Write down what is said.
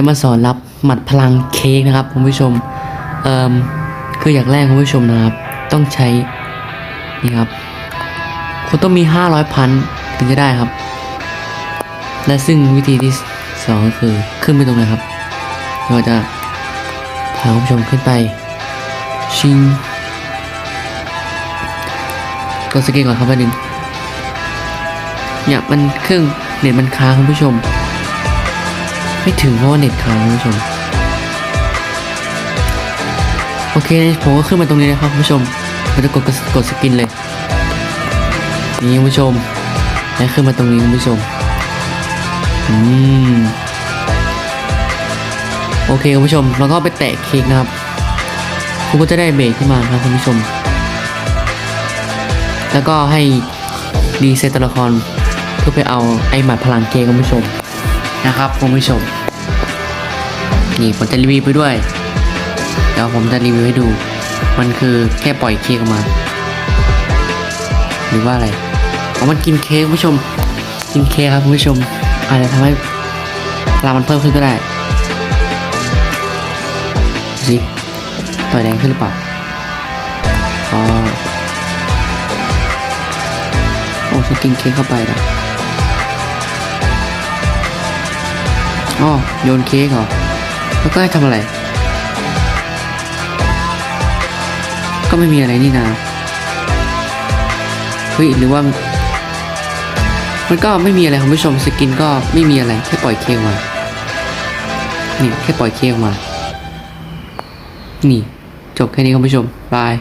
จะมาสอนรับหมัดพลังเค้กนะครับคุณผู้ชมเอ่อคืออย่างแรกคุณผู้ชมนะครับ ต้องใช้นี่ครับคุณต้องมี 500พันถึงจะได้ครับ และซึ่งวิธีที่สองก็คือขึ้นไปตรงไหนครับเราจะพาคุณผู้ชมขึ้นไป ชิงกดสกิลก่อนครับอันหนึ่งเนี่ยมันเครื่องเน็ตมันค้างคุณผู้ชม ไม่ถึงเพราะว่าเน็ตค้างคุณผู้ชม โอเคผมก็ขึ้นมาตรงนี้นะครับคุณผู้ชมเราจะกดกดสกินเลย นี่คุณผู้ชมแล้วขึ้นมาตรงนี้คุณผู้ชม อืม โอเคคุณผู้ชม แล้วก็ไปแตะเค้กนะครับ คุณก็จะได้เบรกขึ้นมาครับคุณผู้ชม แล้วก็ให้รีเซตตัวละครเพื่อไปเอาไอหมัดพลังเค้กคุณผู้ชม นะครับคุณผู้ชม นี่ผมจะรีวิวไปด้วย เดี๋ยวผมจะรีวิวให้ดู มันคือแค่ปล่อยเค้กออกมา หรือว่าอะไรอ๋อมันกินเค้กคุณผู้ชม กินเค้กครับคุณผู้ชม อาจจะทำให้พลังมันเพิ่มขึ้นก็ได้ดูสิต่อยแดงขึ้นหรือเปล่าอ๋อโอ้ฉันกินเค้กเข้าไปนะ อ๋อโยนเค้กเหรอ แล้วก็ให้ทำอะไร ก็ไม่มีอะไรนี่นาเฮ้ยหรือว่า มันก็ไม่มีอะไรคุณผู้ชมสกินก็ไม่มีอะไรแค่ปล่อยเค้กมา นี่แค่ปล่อยเค้กมา นี่ จบแค่นี้คุณผู้ชมบาย